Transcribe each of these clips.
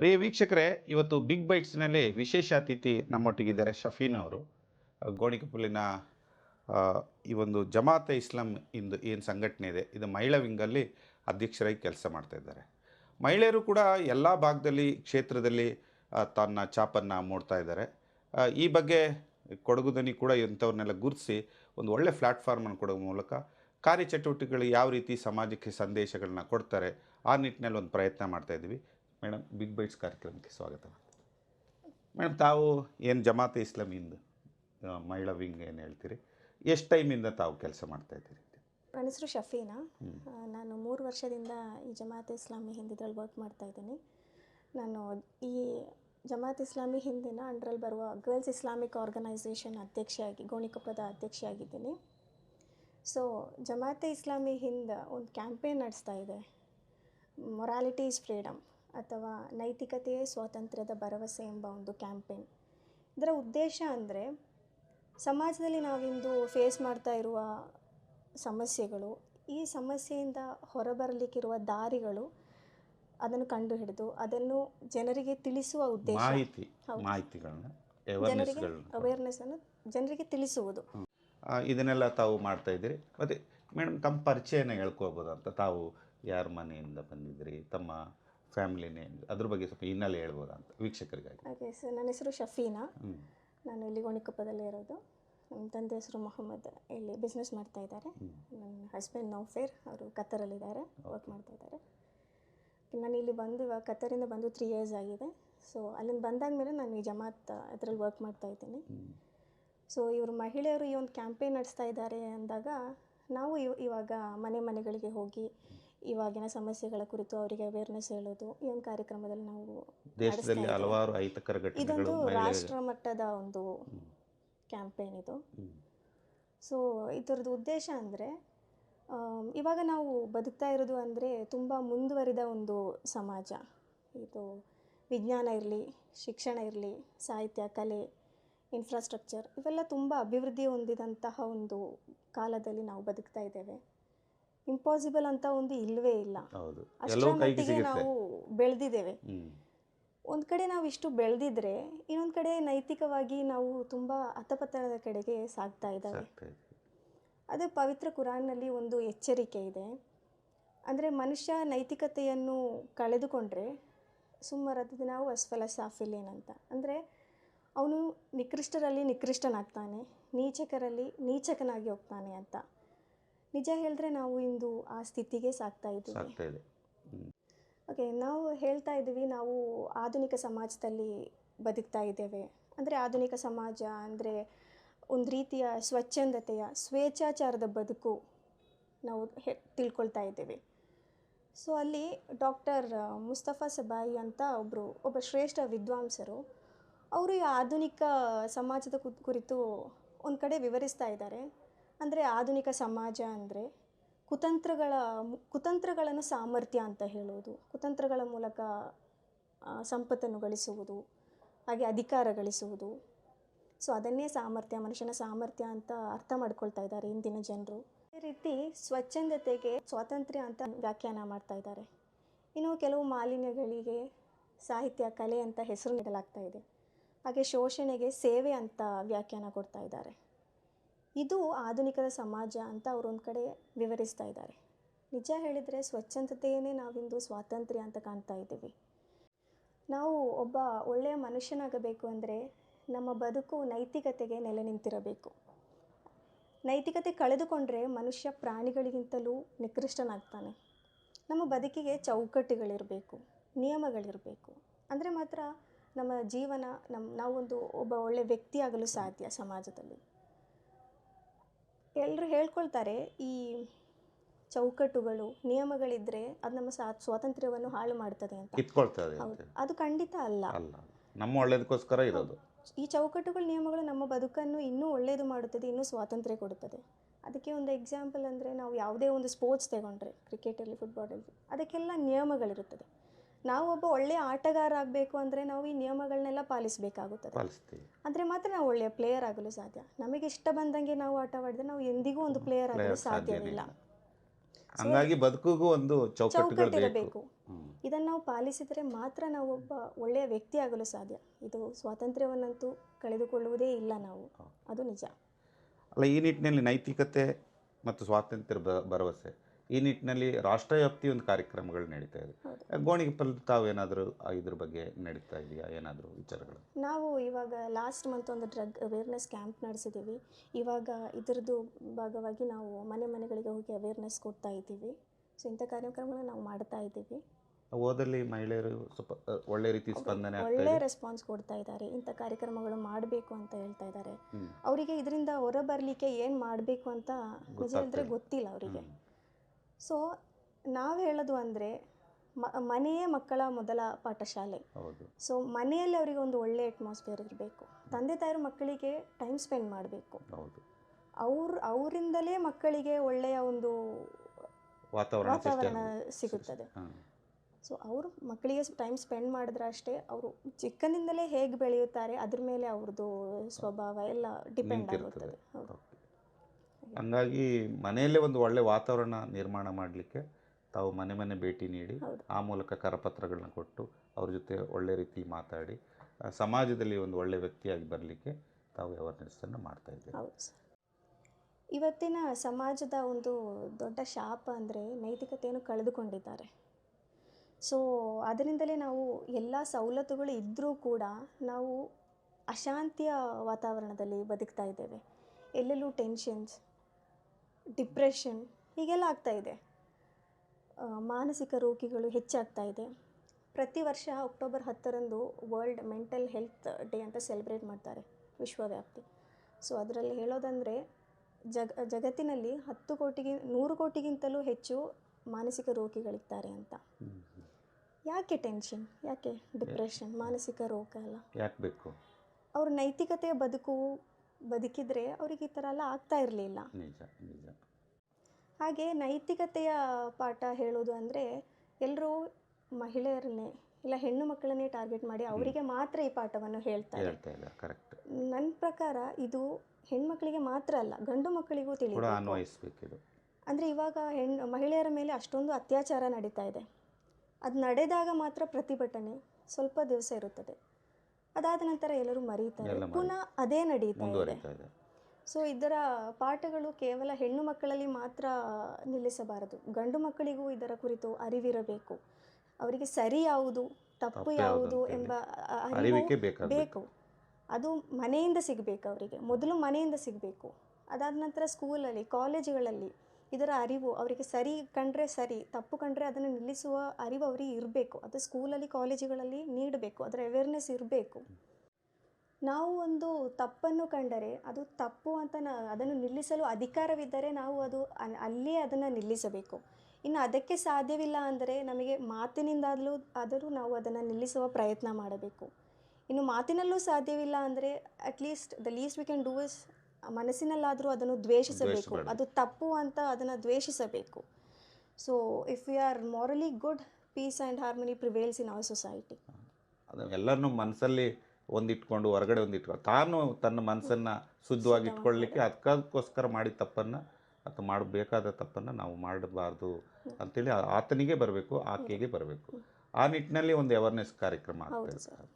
ಪ್ರಿಯ ವೀಕ್ಷಕರೇ, ಇವತ್ತು ಬಿಗ್ ಬೈಟ್ಸ್ನಲ್ಲಿ ವಿಶೇಷ ಅತಿಥಿ ನಮ್ಮೊಟ್ಟಿಗಿದ್ದಾರೆ ಶಫೀನ್ ಅವರು. ಗೋಣಿಕಪುಲಿನ ಈ ಒಂದು ಜಮಾತೆ ಇಸ್ಲಾಂ ಇಂದು ಏನು ಸಂಘಟನೆ ಇದೆ, ಇದು ಮಹಿಳಾ ವಿಂಗಲ್ಲಿ ಅಧ್ಯಕ್ಷರಾಗಿ ಕೆಲಸ ಮಾಡ್ತಾ ಇದ್ದಾರೆ. ಮಹಿಳೆಯರು ಕೂಡ ಎಲ್ಲ ಭಾಗದಲ್ಲಿ, ಕ್ಷೇತ್ರದಲ್ಲಿ ತನ್ನ ಚಾಪನ್ನು ಮೂಡ್ತಾ ಇದ್ದಾರೆ. ಈ ಬಗ್ಗೆ ಕೊಡಗು ದನಿ ಕೂಡ ಇಂಥವ್ರನ್ನೆಲ್ಲ ಗುರುತಿಸಿ ಒಂದು ಒಳ್ಳೆ ಪ್ಲ್ಯಾಟ್ಫಾರ್ಮನ್ನು ಕೊಡೋ ಮೂಲಕ ಕಾರ್ಯಚಟುವಟಿಕೆಗಳು ಯಾವ ರೀತಿ ಸಮಾಜಕ್ಕೆ ಸಂದೇಶಗಳನ್ನ ಕೊಡ್ತಾರೆ, ಆ ನಿಟ್ಟಿನಲ್ಲಿ ಒಂದು ಪ್ರಯತ್ನ ಮಾಡ್ತಾ ಇದ್ದೀವಿ. ಮೇಡಮ್ ಬಿಗ್ ಬೈಟ್ಸ್ ಕಾರ್ಯಕ್ರಮಕ್ಕೆ ಸ್ವಾಗತ. ಮೇಡಮ್ ತಾವು ಏನು ಜಮಾತೆ ಇಸ್ಲಾಮಿಂದ ಮಹಿಳಾ ವಿಂಗ್ ಏನು ಹೇಳ್ತೀರಿ? ಎಷ್ಟು ಟೈಮಿಂದ ತಾವು ಕೆಲಸ ಮಾಡ್ತಾ ಇದ್ದೀರಿ? ನನ್ನ ಹೆಸರು ಶಫೀನಾ. ನಾನು ಮೂರು ವರ್ಷದಿಂದ ಈ ಜಮಾತ್ ಇಸ್ಲಾಮಿ ಹಿಂದಿದ್ರಲ್ಲಿ ವರ್ಕ್ ಮಾಡ್ತಾ ಇದ್ದೀನಿ. ನಾನು ಈ ಜಮಾತ್ ಇಸ್ಲಾಮಿ ಹಿಂದಿನ ಅಂಡ್ರಲ್ಲಿ ಬರುವ ಗರ್ಲ್ಸ್ ಇಸ್ಲಾಮಿಕ್ ಆರ್ಗನೈಸೇಷನ್ ಅಧ್ಯಕ್ಷೆಯಾಗಿ ಗೋಣಿಕೊಪ್ಪದ ಅಧ್ಯಕ್ಷೆಯಾಗಿದ್ದೀನಿ. ಸೊ ಜಮಾತೆ ಇಸ್ಲಾಮಿ ಹಿಂದ ಒಂದು ಕ್ಯಾಂಪೇನ್ ನಡೆಸ್ತಾ ಇದೆ. ಮೊರಾಲಿಟಿ ಇಸ್ ಫ್ರೀಡಮ್ ಅಥವಾ ನೈತಿಕತೆಯೇ ಸ್ವಾತಂತ್ರ್ಯದ ಭರವಸೆ ಎಂಬ ಒಂದು ಕ್ಯಾಂಪೇನ್. ಇದರ ಉದ್ದೇಶ ಅಂದರೆ ಸಮಾಜದಲ್ಲಿ ನಾವಿಂದು ಫೇಸ್ ಮಾಡ್ತಾ ಇರುವ ಸಮಸ್ಯೆಗಳು ಈ ಸಮಸ್ಯೆಯಿಂದ ಹೊರಬರಲಿಕ್ಕಿರುವ ದಾರಿಗಳು ಅದನ್ನು ಕಂಡುಹಿಡಿದು ಅದನ್ನು ಜನರಿಗೆ ತಿಳಿಸುವ ಉದ್ದೇಶ. ಮಾಹಿತಿ ಹೌದು. ಮಾಹಿತಿಗಳನ್ನ ಜನರಿಗೆ ಅವೇರ್ನೆಸ್ ಅನ್ನು ಜನರಿಗೆ ತಿಳಿಸುವುದು. ಇದನ್ನೆಲ್ಲ ತಾವು ಮಾಡ್ತಾ ಇದ್ದೀರಿ. ಮತ್ತು ಮೇಡಮ್ ತಮ್ಮ ಪರಿಚಯನ ಹೇಳ್ಕೋಬೋದು ಅಂತ ತಾವು ಯಾರ ಮನೆಯಿಂದ ಬಂದಿದ್ರಿ ತಮ್ಮ ಫ್ಯಾಮಿಲಿನೇ ಅದ್ರ ಬಗ್ಗೆ ಸ್ವಲ್ಪ ಹಿನ್ನೆಲೆ ಹೇಳ್ಬೋದಾ ಅಂತ ವೀಕ್ಷಕರಿಗಾಗಿ. ಓಕೆ ಸರ್ ನನ್ನ ಹೆಸರು ಶಫೀನಾ. ನಾನು ಇಲ್ಲಿ ಗೋಣಿಕೊಪ್ಪದಲ್ಲಿ ಇರೋದು. ನಮ್ಮ ತಂದೆ ಹೆಸರು ಮೊಹಮ್ಮದ್. ಇಲ್ಲಿ ಬಿಸ್ನೆಸ್ ಮಾಡ್ತಾ ಇದ್ದಾರೆ. ನನ್ನ ಹಸ್ಬೆಂಡ್ ನೌಫೇರ್ ಅವರು ಕತ್ತರಲ್ಲಿದ್ದಾರೆ ವರ್ಕ್ ಮಾಡ್ತಾ ಇದ್ದಾರೆ. ನಾನು ಇಲ್ಲಿ ಬಂದು ಇವಾಗ ಕತ್ತರಿಂದ ಬಂದು ತ್ರೀ ಇಯರ್ಸ್ ಆಗಿದೆ. ಸೊ ಅಲ್ಲಿಂದ ಬಂದಾದ್ಮೇಲೆ ನಾನು ಈ ಜಮಾತ್ ಅದರಲ್ಲಿ ವರ್ಕ್ ಮಾಡ್ತಾ ಇದ್ದೀನಿ. ಸೊ ಇವರು ಮಹಿಳೆಯರು ಈ ಒಂದು ಕ್ಯಾಂಪೇನ್ ನಡೆಸ್ತಾ ಇದ್ದಾರೆ ಅಂದಾಗ ನಾವು ಇವ್- ಇವಾಗ ಮನೆ ಮನೆಗಳಿಗೆ ಹೋಗಿ ಇವಾಗಿನ ಸಮಸ್ಯೆಗಳ ಕುರಿತು ಅವರಿಗೆ ಅವೇರ್ನೆಸ್ ಹೇಳೋದು ಈ ಒಂದು ಕಾರ್ಯಕ್ರಮದಲ್ಲಿ ನಾವು ದೇಶದಲ್ಲಿ ನಡೆಸ್ತಾ ಹಲವಾರು ಅಹಿತಕರ ಇದೊಂದು ರಾಷ್ಟ್ರ ಮಟ್ಟದ ಒಂದು ಕ್ಯಾಂಪೇನ್ ಇದು. ಸೊ ಇದರದ್ದು ಉದ್ದೇಶ ಅಂದರೆ ಇವಾಗ ನಾವು ಬದುಕ್ತಾ ಇರೋದು ಅಂದರೆ ತುಂಬ ಮುಂದುವರಿದ ಒಂದು ಸಮಾಜ. ಇದು ವಿಜ್ಞಾನ ಇರಲಿ ಶಿಕ್ಷಣ ಇರಲಿ ಸಾಹಿತ್ಯ ಕಲೆ ಇನ್ಫ್ರಾಸ್ಟ್ರಕ್ಚರ್ ಇವೆಲ್ಲ ತುಂಬ ಅಭಿವೃದ್ಧಿ ಹೊಂದಿದಂತಹ ಒಂದು ಕಾಲದಲ್ಲಿ ನಾವು ಬದುಕ್ತಾ ಇದ್ದೇವೆ. ಇಂಪಾಸಿಬಲ್ ಅಂತ ಒಂದು ಇಲ್ಲವೇ ಇಲ್ಲ. ಹೌದು. ಅಷ್ಟರ ಕೈಗೆ ಮಟ್ಟಿಗೆ ಸಿಗುತ್ತೆ. ನಾವು ಬೆಳೆದಿದ್ದೇವೆ. ಒಂದ್ ಒಂದು ಕಡೆ ನಾವು ಇಷ್ಟು ಬೆಳೆದಿದ್ರೆ ಇನ್ನೊಂದು ಕಡೆ ನೈತಿಕವಾಗಿ ನಾವು ತುಂಬ ಅತಪತನದ ಕಡೆಗೆ ಸಾಗ್ತಾ ಇದ್ದಾವೆ. ಅದೇ ಇದೆ ಅದು ಪವಿತ್ರ ಕುರಾನ್ನಲ್ಲಿ ಒಂದು ಎಚ್ಚರಿಕೆ ಇದೆ. ಅಂದರೆ ಮನುಷ್ಯ ನೈತಿಕತೆಯನ್ನು ಕಳೆದುಕೊಂಡ್ರೆ ಸುಮ್ಮರದ್ದು ನಾವು ಅಸ್ಫಲ ಸಾಫಿಲೇನ್ ಅಂತ ಅಂದರೆ ಅವನು ನಿಕೃಷ್ಟರಲ್ಲಿ ನಿಕೃಷ್ಟನಾಗ್ತಾನೆ ನೀಚಕರಲ್ಲಿ ನೀಚಕನಾಗಿ ಹೋಗ್ತಾನೆ ಅಂತ. ನಿಜ ಹೇಳಿದ್ರೆ ನಾವು ಇಂದು ಆ ಸ್ಥಿತಿಗೆ ಸಾಗ್ತಾ ಇದ್ದೀವಿ. ಸಾಗ್ತಾ ಇದೆ. ಹ್ಮ್. ಓಕೆ ನಾವು ಹೇಳ್ತಾ ಇದ್ದೀವಿ ನಾವು ಆಧುನಿಕ ಸಮಾಜದಲ್ಲಿ ಬದುಕ್ತಾ ಇದ್ದೇವೆ. ಅಂದರೆ ಆಧುನಿಕ ಸಮಾಜ ಅಂದರೆ ಒಂದು ರೀತಿಯ ಸ್ವಚ್ಛಂದತೆಯ ಸ್ವೇಚ್ಛಾಚಾರದ ಬದುಕು ನಾವು ಹೆ ತಿಳ್ಕೊಳ್ತಾ ಇದ್ದೇವೆ. ಸೊ ಅಲ್ಲಿ ಡಾಕ್ಟರ್ ಮುಸ್ತಫಾ ಸಬಾಯಿ ಅಂತ ಒಬ್ಬರು ಒಬ್ಬ ಶ್ರೇಷ್ಠ ವಿದ್ವಾಂಸರು ಅವರು ಈ ಆಧುನಿಕ ಸಮಾಜದ ಕು- ಕುರಿತು ಒಂದು ಕಡೆ ವಿವರಿಸ್ತಾ ಇದ್ದಾರೆ. ಅಂದರೆ ಆಧುನಿಕ ಸಮಾಜ ಅಂದರೆ ಕುತಂತ್ರಗಳ ಕುತಂತ್ರಗಳನ್ನು ಸಾಮರ್ಥ್ಯ ಅಂತ ಹೇಳೋದು. ಕುತಂತ್ರಗಳ ಮೂಲಕ ಸಂಪತ್ತನ್ನು ಗಳಿಸುವುದು, ಹಾಗೆ ಅಧಿಕಾರ ಗಳಿಸುವುದು. ಸೊ ಅದನ್ನೇ ಸಾಮರ್ಥ್ಯ, ಮನುಷ್ಯನ ಸಾಮರ್ಥ್ಯ ಅಂತ ಅರ್ಥ ಮಾಡ್ಕೊಳ್ತಾ ಇದ್ದಾರೆ ಇಂದಿನ ಜನರು. ಅದೇ ರೀತಿ ಸ್ವಚ್ಛಂದತೆಗೆ ಸ್ವಾತಂತ್ರ್ಯ ಅಂತ ವ್ಯಾಖ್ಯಾನ ಮಾಡ್ತಾ ಇದ್ದಾರೆ. ಇನ್ನು ಕೆಲವು ಮಾಲಿನ್ಯಗಳಿಗೆ ಸಾಹಿತ್ಯ, ಕಲೆ ಅಂತ ಹೆಸರು ನೀಡಲಾಗ್ತಾ ಇದೆ. ಹಾಗೆ ಶೋಷಣೆಗೆ ಸೇವೆ ಅಂತ ವ್ಯಾಖ್ಯಾನ ಕೊಡ್ತಾ ಇದ್ದಾರೆ. ಇದು ಆಧುನಿಕದ ಸಮಾಜ ಅಂತ ಅವರೊಂದು ಕಡೆ ವಿವರಿಸ್ತಾ ಇದ್ದಾರೆ. ನಿಜ ಹೇಳಿದರೆ ಸ್ವಚ್ಛಂದತೆಯೇ ನಾವಿಂದು ಸ್ವಾತಂತ್ರ್ಯ ಅಂತ ಕಾಣ್ತಾ ಇದ್ದೀವಿ. ನಾವು ಒಬ್ಬ ಒಳ್ಳೆಯ ಮನುಷ್ಯನಾಗಬೇಕು ಅಂದರೆ ನಮ್ಮ ಬದುಕು ನೈತಿಕತೆಗೆ ನೆಲೆ ನಿಂತಿರಬೇಕು. ನೈತಿಕತೆ ಕಳೆದುಕೊಂಡ್ರೆ ಮನುಷ್ಯ ಪ್ರಾಣಿಗಳಿಗಿಂತಲೂ ನಿಕೃಷ್ಟನಾಗ್ತಾನೆ. ನಮ್ಮ ಬದುಕಿಗೆ ಚೌಕಟ್ಟುಗಳಿರಬೇಕು, ನಿಯಮಗಳಿರಬೇಕು. ಅಂದರೆ ಮಾತ್ರ ನಮ್ಮ ಜೀವನ ನಮ್ಮ ನಾವೊಂದು ಒಬ್ಬ ಒಳ್ಳೆಯ ವ್ಯಕ್ತಿಯಾಗಲು ಸಾಧ್ಯ ಸಮಾಜದಲ್ಲಿ. ಎಲ್ಲರೂ ಹೇಳ್ಕೊಳ್ತಾರೆ ಈ ಚೌಕಟ್ಟುಗಳು ನಿಯಮಗಳಿದ್ರೆ ಅದು ನಮ್ಮ ಸಾ ಸ್ವಾತಂತ್ರ್ಯವನ್ನು ಹಾಳು ಮಾಡ್ತದೆ ಅಂತ. ಕಿತ್ಕೊಳ್ತದೆ ಹೌದು. ಅದು ಖಂಡಿತ ಅಲ್ಲ. ಅಲ್ಲ. ನಮ್ಮ ಒಳ್ಳೇದಕ್ಕೋಸ್ಕರ ಇರೋದು. ಈ ಚೌಕಟ್ಟುಗಳ ನಿಯಮಗಳು ನಮ್ಮ ಬದುಕನ್ನು ಇನ್ನೂ ಒಳ್ಳೆಯದು ಮಾಡುತ್ತದೆ ಇನ್ನೂ ಸ್ವಾತಂತ್ರ್ಯ ಕೊಡುತ್ತದೆ. ಅದಕ್ಕೆ ಒಂದು ಎಕ್ಸಾಂಪಲ್ ಅಂದರೆ ನಾವು ಯಾವುದೇ ಒಂದು ಸ್ಪೋರ್ಟ್ಸ್ ತಗೊಂಡ್ರೆ ಕ್ರಿಕೆಟಲ್ಲಿ ಫುಟ್ಬಾಲಲ್ಲಿ ಅದಕ್ಕೆಲ್ಲ ನಿಯಮಗಳಿರುತ್ತದೆ. ನಾವು ಒಬ್ಬ ಒಳ್ಳೆಯ ಆಟಗಾರ ಆಗಬೇಕು ಅಂದರೆ ನಾವು ಈ ನಿಯಮಗಳನ್ನೆಲ್ಲ ಪಾಲಿಸಬೇಕಾಗುತ್ತದೆ. ಪಾಲಿಸ್ತೀವಿ. ಅಂದರೆ ಮಾತ್ರ ನಾವು ಒಳ್ಳೆಯ ಪ್ಲೇಯರ್ ಆಗಲು ಸಾಧ್ಯ. ನಮಗೆ ಇಷ್ಟ ಬಂದಂಗೆ ನಾವು ಆಟವಾಡಿದ್ರೆ ನಾವು ಎಂದಿಗೂ ಒಂದು ಪ್ಲೇಯರ್ ಆಗಲು ಸಾಧ್ಯವಿಲ್ಲ. ಹಂಗಾಗಿ ಬದುಕಿಗೂ ಒಂದು ಚೌಕಟ್ಟುಗಳು ಚೌಕಟ್ಟಿರಬೇಕು ಇದನ್ನು ನಾವು ಪಾಲಿಸಿದರೆ ಮಾತ್ರ ನಾವು ಒಬ್ಬ ಒಳ್ಳೆಯ ವ್ಯಕ್ತಿ ಆಗಲು ಸಾಧ್ಯ. ಇದು ಸ್ವಾತಂತ್ರ್ಯವನ್ನಂತೂ ಕಳೆದುಕೊಳ್ಳುವುದೇ ಇಲ್ಲ ನಾವು. ಅದು ನಿಜ. ಅಲ್ಲ ಈ ನಿಟ್ಟಿನಲ್ಲಿ ನೈತಿಕತೆ ಮತ್ತು ಸ್ವಾತಂತ್ರ್ಯ ಭರವಸೆ ಈ ನಿಟ್ಟಿನಲ್ಲಿ ರಾಷ್ಟ್ರವ್ಯಾಪ್ತಿ ಒಂದು ಕಾರ್ಯಕ್ರಮಗಳು ನಡೀತಾ ಇದೆ. ಗೋಣಿಗೆ ತಾವೇನಾದರೂ ತಾವು ಏನಾದರೂ ಇದ್ರ ಬಗ್ಗೆ ನಡೀತಾ ಇದೆಯಾ? ಏನಾದರೂ ವಿಚಾರಗಳು? ನಾವು ಇವಾಗ ಲಾಸ್ಟ್ ಮಂತ್ ಒಂದು ಡ್ರಗ್ ಅವೇರ್ನೆಸ್ ಕ್ಯಾಂಪ್ ನಡೆಸಿದ್ದೀವಿ ಇವಾಗ ಇದರದ್ದು ಭಾಗವಾಗಿ ನಾವು ಮನೆ ಮನೆಗಳಿಗೆ ಹೋಗಿ ಅವೇರ್ನೆಸ್ ಕೊಡ್ತಾ ಇದ್ದೀವಿ. ಸೊ ಇಂಥ ಕಾರ್ಯಕ್ರಮಗಳನ್ನ ನಾವು ಮಾಡ್ತಾ ಇದ್ದೀವಿ. ಓದಲ್ಲಿ ಮಹಿಳೆಯರು ಸ್ವಲ್ಪ ಒಳ್ಳೆ ರೀತಿ ಸ್ಪಂದನೆ ಒಳ್ಳೆ ರೆಸ್ಪಾನ್ಸ್ ಕೊಡ್ತಾ ಇದ್ದಾರೆ. ಇಂಥ ಕಾರ್ಯಕ್ರಮಗಳು ಮಾಡಬೇಕು ಅಂತ ಹೇಳ್ತಾ ಇದ್ದಾರೆ. ಅವರಿಗೆ ಇದರಿಂದ ಹೊರ ಬರಲಿಕ್ಕೆ ಏನು ಮಾಡಬೇಕು ಅಂತ ನಿಜ ಹೇಳಿದ್ರೆ ಗೊತ್ತಿಲ್ಲ ಅವರಿಗೆ. ಸೊ ನಾವು ಹೇಳೋದು ಅಂದರೆ ಮನೆಯೇ ಮಕ್ಕಳ ಮೊದಲ ಪಾಠಶಾಲೆ ಹೌದು ಸೊ ಮನೆಯಲ್ಲಿ ಅವರಿಗೆ ಒಂದು ಒಳ್ಳೆ ಅಟ್ಮಾಸ್ಫಿಯರ್ ಇರಬೇಕು ತಂದೆ ತಾಯಿರು ಮಕ್ಕಳಿಗೆ ಟೈಮ್ ಸ್ಪೆಂಡ್ ಮಾಡಬೇಕು ಅವ್ರ ಅವರಿಂದಲೇ ಮಕ್ಕಳಿಗೆ ಒಳ್ಳೆಯ ಒಂದು ವಾತಾವರಣ. ಸಿಗುತ್ತದೆ. ಸೊ ಅವರು ಮಕ್ಕಳಿಗೆ ಟೈಮ್ ಸ್ಪೆಂಡ್ ಮಾಡಿದ್ರೆ ಅಷ್ಟೇ ಅವರು ಚಿಕ್ಕನಿಂದಲೇ ಹೇಗೆ ಬೆಳೆಯುತ್ತಾರೆ ಅದ್ರ ಮೇಲೆ ಅವ್ರದ್ದು ಸ್ವಭಾವ ಎಲ್ಲ ಡಿಪೆಂಡ್. ಆಗುತ್ತದೆ. ಹಂಗಾಗಿ ಮನೆಯಲ್ಲೇ ಒಂದು ಒಳ್ಳೆ ವಾತಾವರಣ ನಿರ್ಮಾಣ ಮಾಡಲಿಕ್ಕೆ ತಾವು ಮನೆ ಮನೆ ಭೇಟಿ ನೀಡಿ ಆ ಮೂಲಕ ಕರಪತ್ರಗಳನ್ನ ಕೊಟ್ಟು ಅವ್ರ ಜೊತೆ ಒಳ್ಳೆ ರೀತಿ ಮಾತಾಡಿ ಸಮಾಜದಲ್ಲಿ ಒಂದು ಒಳ್ಳೆ ವ್ಯಕ್ತಿಯಾಗಿ ಬರಲಿಕ್ಕೆ ತಾವು ಅವೇರ್ನೆಸ್ಸನ್ನು ಮಾಡ್ತಾ ಇದ್ದೀವಿ ಇವತ್ತಿನ ಸಮಾಜದ ಒಂದು ದೊಡ್ಡ ಶಾಪ ಅಂದರೆ ನೈತಿಕತೆಯನ್ನು ಕಳೆದುಕೊಂಡಿದ್ದಾರೆ. ಸೊ ಅದರಿಂದಲೇ ನಾವು ಎಲ್ಲ ಸವಲತ್ತುಗಳು ಇದ್ದರೂ ಕೂಡ ನಾವು ಅಶಾಂತಿಯ ವಾತಾವರಣದಲ್ಲಿ ಬದುಕ್ತಾ ಇದ್ದೇವೆ. ಎಲ್ಲೆಲ್ಲೂ ಟೆನ್ಷನ್ಸ್ ಡಿಪ್ರೆಷನ್ ಹೀಗೆಲ್ಲ ಆಗ್ತಾಯಿದೆ ಮಾನಸಿಕ ರೋಗಿಗಳು ಹೆಚ್ಚಾಗ್ತಾ ಇದೆ. ಪ್ರತಿ ವರ್ಷ ಅಕ್ಟೋಬರ್ ಹತ್ತರಂದು ವರ್ಲ್ಡ್ ಮೆಂಟಲ್ ಹೆಲ್ತ್ ಡೇ ಅಂತ ಸೆಲೆಬ್ರೇಟ್ ಮಾಡ್ತಾರೆ ವಿಶ್ವವ್ಯಾಪಿ. ಸೊ ಅದರಲ್ಲಿ ಹೇಳೋದಂದರೆ ಜಗ ಜಗತ್ತಿನಲ್ಲಿ ಹತ್ತು ಕೋಟಿಗೆ ನೂರು ಕೋಟಿಗಿಂತಲೂ ಹೆಚ್ಚು ಮಾನಸಿಕ ರೋಗಿಗಳಿದ್ದಾರೆ ಅಂತ. ಯಾಕೆ ಟೆನ್ಷನ್? ಯಾಕೆ ಡಿಪ್ರೆಷನ್ ಮಾನಸಿಕ ರೋಗ ಎಲ್ಲ? ಯಾಕೆ ಬೇಕು? ಅವ್ರ ನೈತಿಕತೆಯ ಬದುಕು ಬದುಕಿದ್ರೆ ಅವ್ರಿಗೆ ಈ ಥರ ಎಲ್ಲ ಆಗ್ತಾ ಇರಲಿಲ್ಲ. ನಿಜ ನಿಜ. ಹಾಗೆ ನೈತಿಕತೆಯ ಪಾಠ ಹೇಳೋದು ಅಂದರೆ ಎಲ್ಲರೂ ಮಹಿಳೆಯರನ್ನೇ ಇಲ್ಲ ಹೆಣ್ಣು ಮಕ್ಕಳನ್ನೇ ಟಾರ್ಗೆಟ್ ಮಾಡಿ ಅವರಿಗೆ ಮಾತ್ರ ಈ ಪಾಠವನ್ನು ಹೇಳ್ತಾರೆ. ಹೇಳ್ತಾ ಇಲ್ಲ ಕರೆಕ್ಟ್ ನನ್ನ ಪ್ರಕಾರ ಇದು ಹೆಣ್ಮಕ್ಳಿಗೆ ಮಾತ್ರ ಅಲ್ಲ ಗಂಡು ಮಕ್ಕಳಿಗೂ ಕೂಡ ಅನ್ವಯಿಸ್ಬೇಕಿದು. ಅಂದರೆ ಇವಾಗ ಹೆಣ್ಣು ಮಹಿಳೆಯರ ಮೇಲೆ ಅಷ್ಟೊಂದು ಅತ್ಯಾಚಾರ ನಡೀತಾ ಇದೆ. ಅದು ನಡೆದಾಗ ಮಾತ್ರ ಪ್ರತಿಭಟನೆ ಸ್ವಲ್ಪ ದಿವಸ ಇರುತ್ತದೆ. ಅದಾದ ನಂತರ ಎಲ್ಲರೂ ಮರೀತಾರೆ. ಪುನಃ ಅದೇ ನಡೀತಾ ಇದೆ. ಸೊ ಇದರ ಪಾಠಗಳು ಕೇವಲ ಹೆಣ್ಣು ಮಕ್ಕಳಲ್ಲಿ ಮಾತ್ರ ನಿಲ್ಲಿಸಬಾರದು. ಗಂಡು ಮಕ್ಕಳಿಗೂ ಇದರ ಕುರಿತು ಅರಿವಿರಬೇಕು. ಅವರಿಗೆ ಸರಿ ಯಾವುದು ತಪ್ಪು ಯಾವುದು ಎಂಬ ಅರಿವು ಬೇಕು. ಅದು ಮನೆಯಿಂದ ಸಿಗಬೇಕು ಅವರಿಗೆ. ಮೊದಲು ಮನೆಯಿಂದ ಸಿಗಬೇಕು. ಅದಾದ ನಂತರ ಸ್ಕೂಲಲ್ಲಿ ಕಾಲೇಜುಗಳಲ್ಲಿ ಇದರ ಅರಿವು, ಅವರಿಗೆ ಸರಿ ಕಂಡ್ರೆ ಸರಿ, ತಪ್ಪು ಕಂಡ್ರೆ ಅದನ್ನು ನಿಲ್ಲಿಸುವ ಅರಿವು ಅವರಿಗೆ ಇರಬೇಕು. ಅದು ಸ್ಕೂಲಲ್ಲಿ, ಕಾಲೇಜುಗಳಲ್ಲಿ ನೀಡಬೇಕು. ಅದರ ಅವೇರ್ನೆಸ್ ಇರಬೇಕು. ನಾವು ಒಂದು ತಪ್ಪನ್ನು ಕಂಡರೆ, ಅದು ತಪ್ಪು ಅಂತ ಅದನ್ನು ನಿಲ್ಲಿಸಲು ಅಧಿಕಾರವಿದ್ದರೆ ನಾವು ಅದು ಅಲ್- ಅಲ್ಲಿಯೇ ಅದನ್ನು ನಿಲ್ಲಿಸಬೇಕು. ಇನ್ನು ಅದಕ್ಕೆ ಸಾಧ್ಯವಿಲ್ಲ ಅಂದರೆ ನಮಗೆ ಮಾತಿನಿಂದಾಗಲೂ ಆದರೂ ನಾವು ಅದನ್ನು ನಿಲ್ಲಿಸುವ ಪ್ರಯತ್ನ ಮಾಡಬೇಕು. ಇನ್ನು ಮಾತಿನಲ್ಲೂ ಸಾಧ್ಯವಿಲ್ಲ ಅಂದರೆ at least the least we can do is ಮನಸ್ಸಿನಲ್ಲಾದರೂ ಅದನ್ನು ದ್ವೇಷಿಸಬೇಕು. ಅದು ತಪ್ಪು ಅಂತ ಅದನ್ನು ದ್ವೇಷಿಸಬೇಕು. So if you are morally good peace and harmony prevails in our society ಅದು ಎಲ್ಲರನ್ನೂ ಮನಸ್ಸಲ್ಲಿ ಒಂದಿಟ್ಕೊಂಡು ಹೊರಗಡೆ ಒಂದಿಟ್ಕೊಂಡು ತಾನು ತನ್ನ ಮನಸ್ಸನ್ನು ಶುದ್ಧವಾಗಿ ಇಟ್ಕೊಳ್ಳಿಕ್ಕೆ ಅದಕ್ಕೋಸ್ಕರ ಮಾಡಿದ ತಪ್ಪನ್ನು ಅಥವಾ ಮಾಡಬೇಕಾದ ತಪ್ಪನ್ನು ನಾವು ಮಾಡಬಾರ್ದು ಅಂತೇಳಿ ಆ- ಆತನಿಗೆ ಬರಬೇಕು ಆಕೆಗೆ ಬರಬೇಕು. ಆ ನಿಟ್ಟಿನಲ್ಲಿ ಒಂದು ಅವೇರ್ನೆಸ್ ಕಾರ್ಯಕ್ರಮ ಹೌದು ಆಗ್ತದೆ ಸರ್.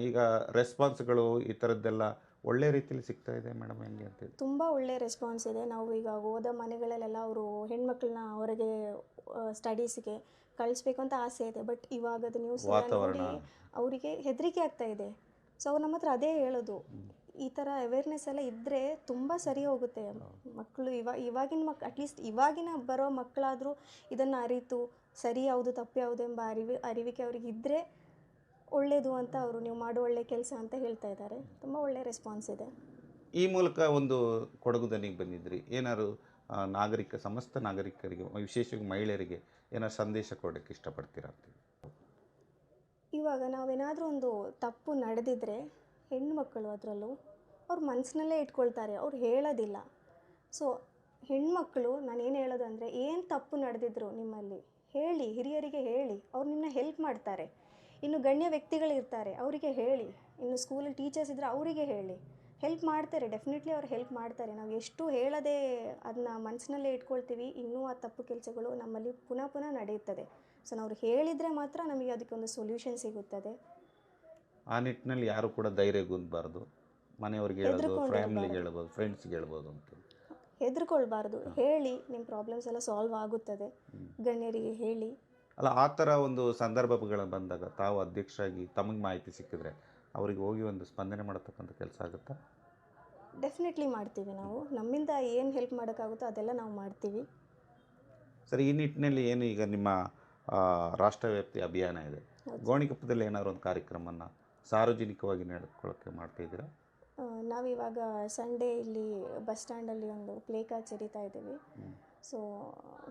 ಈಗ ರೆಸ್ಪಾನ್ಸ್ಗಳು ಈ ಥರದ್ದೆಲ್ಲ ಒಳ್ಳೆ ರೀತಿಯಲ್ಲಿ ಸಿಗ್ತಾ ಇದೆ ಮೇಡಮ್ ಹೆಂಗೆ ಅಂತೇಳಿ ತುಂಬ ಒಳ್ಳೆ ರೆಸ್ಪಾನ್ಸ್ ಇದೆ. ನಾವು ಈಗ ಹೋದ ಮನೆಗಳಲ್ಲೆಲ್ಲ ಅವರು ಹೆಣ್ಮಕ್ಳನ್ನ ಅವರಿಗೆ ಸ್ಟಡೀಸ್ಗೆ ಕಳಿಸ್ಬೇಕು ಅಂತ ಆಸೆ ಇದೆ. ಬಟ್ ಇವಾಗ ನ್ಯೂಸ್ ವಾತಾವರಣ ನೋಡಿ ಅವರಿಗೆ ಹೆದರಿಕೆ ಆಗ್ತಾ ಇದೆ. ಸೊ ಅವ್ರು ನಮ್ಮ ಹತ್ರ ಅದೇ ಹೇಳೋದು. ಈ ಥರ ಅವೇರ್ನೆಸ್ ಎಲ್ಲ ಇದ್ದರೆ ತುಂಬ ಸರಿ ಹೋಗುತ್ತೆ. ಮಕ್ಕಳು ಇವಾಗ ಇವಾಗಿನ ಮಕ್ ಅಟ್ಲೀಸ್ಟ್ ಇವಾಗಿನ ಬರೋ ಮಕ್ಕಳಾದರೂ ಇದನ್ನು ಅರಿತು ಸರಿ ಯಾವುದು ತಪ್ಪು ಯಾವುದು ಎಂಬ ಅರಿವಿ ಅರಿವಿಕೆ ಅವ್ರಿಗೆ ಇದ್ದರೆ ಒಳ್ಳೆಯದು ಅಂತ ಅವರು ನೀವು ಮಾಡೋ ಒಳ್ಳೆ ಕೆಲಸ ಅಂತ ಹೇಳ್ತಾ ಇದ್ದಾರೆ. ತುಂಬ ಒಳ್ಳೆ ರೆಸ್ಪಾನ್ಸ್ ಇದೆ. ಈ ಮೂಲಕ ಒಂದು ಕೊಡಗು ದನಿಗೆ ಬಂದಿದ್ರಿ. ಏನಾದ್ರು ಆ, ನಾಗರಿಕ ಸಮಸ್ತ ನಾಗರಿಕರಿಗೆ ವಿಶೇಷವಾಗಿ ಮಹಿಳೆಯರಿಗೆ ಏನಾದ್ರು ಸಂದೇಶ ಕೊಡೋಕ್ಕೆ ಇಷ್ಟಪಡ್ತೀರಾ ಇವಾಗ ನಾವೇನಾದರೂ ಒಂದು ತಪ್ಪು ನಡೆದಿದ್ರೆ ಹೆಣ್ಮಕ್ಕಳು ಅದರಲ್ಲೂ ಅವ್ರ ಮನಸ್ಸಿನಲ್ಲೇ ಇಟ್ಕೊಳ್ತಾರೆ ಅವ್ರು ಹೇಳೋದಿಲ್ಲ. ಸೊ ನಾನು ಏನು ಹೇಳೋದು ಅಂದರೆ ಏನು ತಪ್ಪು ನಡೆದಿದ್ರು ನಿಮ್ಮಲ್ಲಿ ಹೇಳಿ ಹಿರಿಯರಿಗೆ ಹೇಳಿ ಅವ್ರು ನಿಮ್ಮನ್ನ ಹೆಲ್ಪ್ ಮಾಡ್ತಾರೆ. ಇನ್ನು ಗಣ್ಯ ವ್ಯಕ್ತಿಗಳಿರ್ತಾರೆ ಅವರಿಗೆ ಹೇಳಿ. ಇನ್ನು ಸ್ಕೂಲಲ್ಲಿ ಟೀಚರ್ಸ್ ಇದ್ದರೆ ಅವರಿಗೆ ಹೇಳಿ. ಹೆಲ್ಪ್ ಮಾಡ್ತಾರೆ ಡೆಫಿನೆಟ್ಲಿ ಅವ್ರು ಹೆಲ್ಪ್ ಮಾಡ್ತಾರೆ. ನಾವು ಎಷ್ಟು ಹೇಳದೆ ಅದನ್ನ ಮನಸ್ಸಿನಲ್ಲೇ ಇಟ್ಕೊಳ್ತೀವಿ ಇನ್ನೂ ಆ ತಪ್ಪು ಕೆಲಸಗಳು ನಮ್ಮಲ್ಲಿ ಪುನಃ ಪುನಃ ನಡೆಯುತ್ತದೆ. ಸೊ ನಾವು ಹೇಳಿದರೆ ಮಾತ್ರ ನಮಗೆ ಅದಕ್ಕೊಂದು ಸೊಲ್ಯೂಷನ್ ಸಿಗುತ್ತದೆ. ಆ ನಿಟ್ಟಿನಲ್ಲಿ ಯಾರು ಕೂಡ ಧೈರ್ಯಗುಂದಬಾರ್ದು ಮನೆಯವ್ರಿಗೆ ಫ್ಯಾಮಿಲಿಗೆ ಇರ್ಬಾರ್ದು. ಹೇಳ್ಬೋದು ಫ್ರೆಂಡ್ಸ್ಗೆ ಹೇಳ್ಬೋದು ಅಂತ. ಹೆದರ್ಕೊಳ್ಬಾರ್ದು ಹೇಳಿ ನಿಮ್ಮ ಪ್ರಾಬ್ಲಮ್ಸ್ ಎಲ್ಲ ಸಾಲ್ವ್ ಆಗುತ್ತದೆ. ಗಣ್ಯರಿಗೆ ಹೇಳಿ ಅಲ್ಲ ಆ ಥರ ಒಂದು ಸಂದರ್ಭಗಳು ಬಂದಾಗ ತಾವು ಅಧ್ಯಕ್ಷರಾಗಿ ತಮಗೆ ಮಾಹಿತಿ ಸಿಕ್ಕಿದ್ರೆ ಅವರಿಗೆ ಹೋಗಿ ಒಂದು ಸ್ಪಂದನೆ ಮಾಡತಕ್ಕಂಥ ಕೆಲಸ ಆಗುತ್ತಾ? ಡೆಫಿನೆಟ್ಲಿ ಮಾಡ್ತೀವಿ ನಾವು. ನಮ್ಮಿಂದ ಏನು ಹೆಲ್ಪ್ ಮಾಡೋಕ್ಕಾಗುತ್ತೋ ಅದೆಲ್ಲ ನಾವು ಮಾಡ್ತೀವಿ. ಸರಿ ಈ ನಿಟ್ಟಿನಲ್ಲಿ ಏನು ಈಗ ನಿಮ್ಮ ರಾಷ್ಟ್ರವ್ಯಾಪ್ತಿ ಅಭಿಯಾನ ಇದೆ. ಗೋಣಿಕೊಪ್ಪದಲ್ಲಿ ಏನಾದ್ರು ಒಂದು ಕಾರ್ಯಕ್ರಮನ ಸಾರ್ವಜನಿಕವಾಗಿ ನಡ್ಕೊಳ್ಳೋಕ್ಕೆ ಮಾಡ್ತಾ ಇದ್ದೀರಾ? ನಾವಿವಾಗ ಸಂಡೇ ಇಲ್ಲಿ ಬಸ್ ಸ್ಟ್ಯಾಂಡಲ್ಲಿ ಒಂದು ಪ್ಲೇ ಕಾರ್ಡ್ ಚರಿತಾ ಇದ್ದೀವಿ. ಸೊ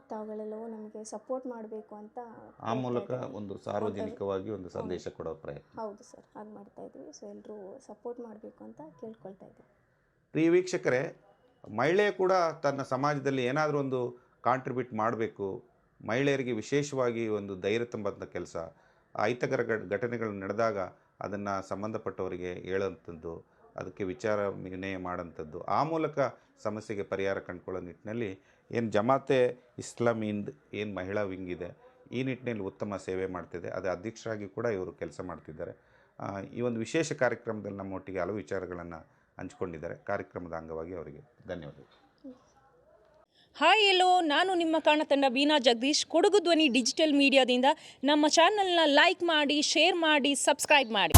ತಾವುಗಳೆಲ್ಲವೂ ನಮಗೆ ಸಪೋರ್ಟ್ ಮಾಡಬೇಕು ಅಂತ ಆ ಮೂಲಕ ಒಂದು ಸಾರ್ವಜನಿಕವಾಗಿ ಒಂದು ಸಂದೇಶ ಕೊಡೋ ಪ್ರಯತ್ನ. ಹೌದು ಸರ್ ಹಾಗೆ ಮಾಡ್ತಾ ಇದ್ದೀವಿ. ಸೊ ಎಲ್ಲರೂ ಸಪೋರ್ಟ್ ಮಾಡಬೇಕು ಅಂತ ಕೇಳ್ಕೊಳ್ತಾ ಇದ್ದೀವಿ. ಪ್ರಿಯ ವೀಕ್ಷಕರೇ ಮಹಿಳೆ ಕೂಡ ತನ್ನ ಸಮಾಜದಲ್ಲಿ ಏನಾದರೂ ಒಂದು ಕಾಂಟ್ರಿಬ್ಯೂಟ್ ಮಾಡಬೇಕು. ಮಹಿಳೆಯರಿಗೆ ವಿಶೇಷವಾಗಿ ಒಂದು ಧೈರ್ಯ ತುಂಬಂಥ ಕೆಲಸ. ಅಹಿತಕರ ಘಟ- ಘಟನೆಗಳು ನಡೆದಾಗ ಅದನ್ನು ಸಂಬಂಧಪಟ್ಟವರಿಗೆ ಹೇಳೋಂಥದ್ದು ಅದಕ್ಕೆ ವಿಚಾರ ವಿನಯ ಮಾಡೋಂಥದ್ದು ಆ ಮೂಲಕ ಸಮಸ್ಯೆಗೆ ಪರಿಹಾರ ಕಂಡುಕೊಳ್ಳೋ ನಿಟ್ಟಿನಲ್ಲಿ ಏನು ಜಮಾತೆ ಇಸ್ಲಾಮಿಂದ್ ಏನು ಮಹಿಳಾ ವಿಂಗ್ ಇದೆ, ಈ ನಿಟ್ಟಿನಲ್ಲಿ ಉತ್ತಮ ಸೇವೆ ಮಾಡ್ತಿದೆ. ಅದೇ ಅಧ್ಯಕ್ಷರಾಗಿ ಕೂಡ ಇವರು ಕೆಲಸ ಮಾಡ್ತಿದ್ದಾರೆ. ಈ ಒಂದು ವಿಶೇಷ ಕಾರ್ಯಕ್ರಮದಲ್ಲಿ ನಮ್ಮೊಟ್ಟಿಗೆ ಹಲವು ವಿಚಾರಗಳನ್ನು ಹಂಚಿಕೊಂಡಿದ್ದಾರೆ. ಕಾರ್ಯಕ್ರಮದ ಅಂಗವಾಗಿ ಅವರಿಗೆ ಧನ್ಯವಾದಗಳು. ಹಾಯ್ ಎಲ್ಲೋ, ನಾನು ನಿಮ್ಮ ಕಾಣತಂಡ ಬೀನಾ ಜಗದೀಶ್. ಕೊಡಗು ಧ್ವನಿ ಡಿಜಿಟಲ್ ಮೀಡಿಯಾದಿಂದ ನಮ್ಮ ಚಾನಲ್ನ ಲೈಕ್ ಮಾಡಿ, ಶೇರ್ ಮಾಡಿ, ಸಬ್ಸ್ಕ್ರೈಬ್ ಮಾಡಿ.